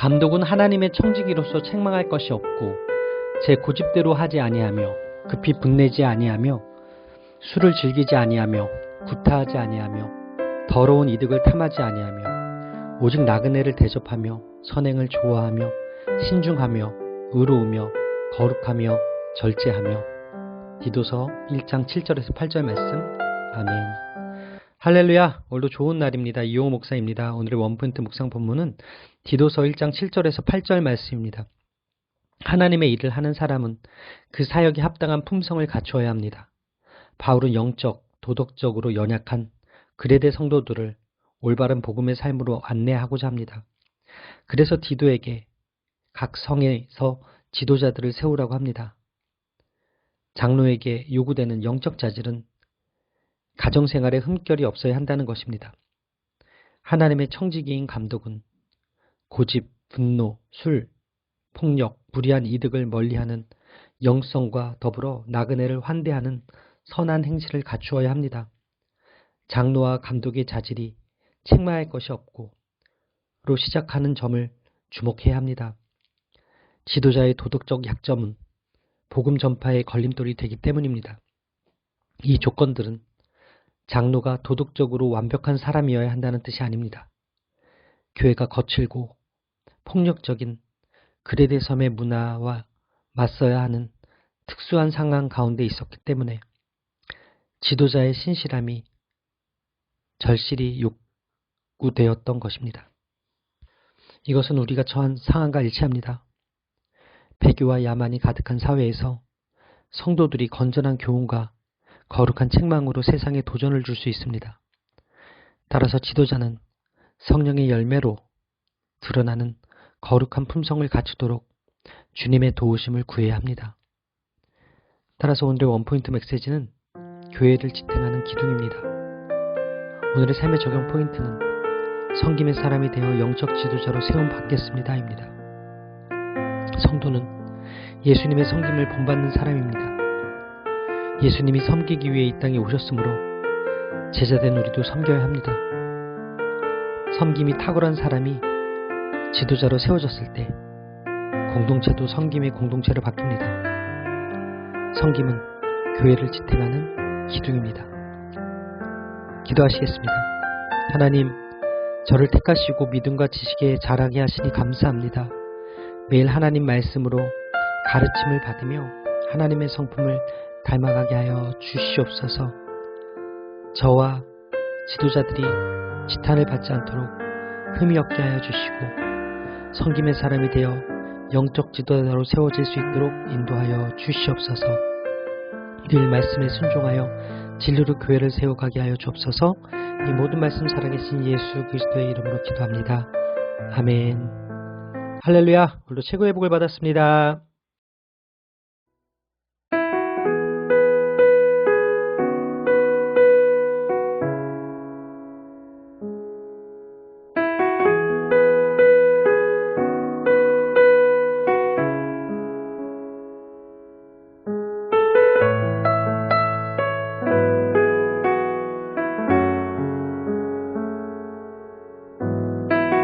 감독은 하나님의 청지기로서 책망할 것이 없고 제 고집대로 하지 아니하며 급히 분내지 아니하며 술을 즐기지 아니하며 구타하지 아니하며 더러운 이득을 탐하지 아니하며 오직 나그네를 대접하며 선행을 좋아하며 신중하며 의로우며 거룩하며 절제하며 디도서 1장 7절에서 8절 말씀. 아멘 할렐루야 오늘도 좋은 날입니다 이용호 목사입니다 오늘의 원포인트 묵상 본문은 디도서 1장 7절에서 8절 말씀입니다 하나님의 일을 하는 사람은 그 사역에 합당한 품성을 갖추어야 합니다 바울은 영적, 도덕적으로 연약한 그레데 성도들을 올바른 복음의 삶으로 안내하고자 합니다. 그래서 디도에게 각 성에서 지도자들을 세우라고 합니다. 장로에게 요구되는 영적 자질은 가정생활에 흠결이 없어야 한다는 것입니다. 하나님의 청지기인 감독은 고집, 분노, 술, 폭력, 불의한 이득을 멀리하는 영성과 더불어 나그네를 환대하는 선한 행실을 갖추어야 합니다. 장로와 감독의 자질이 책망할 것이 없고 로 시작하는 점을 주목해야 합니다. 지도자의 도덕적 약점은 복음 전파의 걸림돌이 되기 때문입니다. 이 조건들은 장로가 도덕적으로 완벽한 사람이어야 한다는 뜻이 아닙니다. 교회가 거칠고 폭력적인 그레데 섬의 문화와 맞서야 하는 특수한 상황 가운데 있었기 때문에 지도자의 신실함이 절실히 요구되었던 것입니다. 이것은 우리가 처한 상황과 일치합니다. 배교와 야만이 가득한 사회에서 성도들이 건전한 교훈과 거룩한 책망으로 세상에 도전을 줄 수 있습니다. 따라서 지도자는 성령의 열매로 드러나는 거룩한 품성을 갖추도록 주님의 도우심을 구해야 합니다. 따라서 오늘의 원포인트 메시지는 교회를 지탱하는 기둥입니다. 오늘의 삶의 적용 포인트는 성김의 사람이 되어 영적 지도자로 세움 받겠습니다입니다. 성도는 예수님의 성김을 본받는 사람입니다. 예수님이 섬기기 위해 이 땅에 오셨으므로 제자된 우리도 섬겨야 합니다. 섬김이 탁월한 사람이 지도자로 세워졌을 때 공동체도 섬김의 공동체로 바뀝니다. 섬김은 교회를 지탱하는 기둥입니다. 기도하시겠습니다. 하나님, 저를 택하시고 믿음과 지식에 자라게 하시니 감사합니다. 매일 하나님 말씀으로 가르침을 받으며 하나님의 성품을 닮아가게 하여 주시옵소서. 저와 지도자들이 지탄을 받지 않도록 흠이 없게 하여 주시고 성김의 사람이 되어 영적 지도자로 세워질 수 있도록 인도하여 주시옵소서. 늘 말씀에 순종하여 진리로 교회를 세워가게 하여 주옵소서. 이 모든 말씀 살아계신 예수 그리스도의 이름으로 기도합니다. 아멘. 할렐루야. 오늘도 최고의 복을 받았습니다.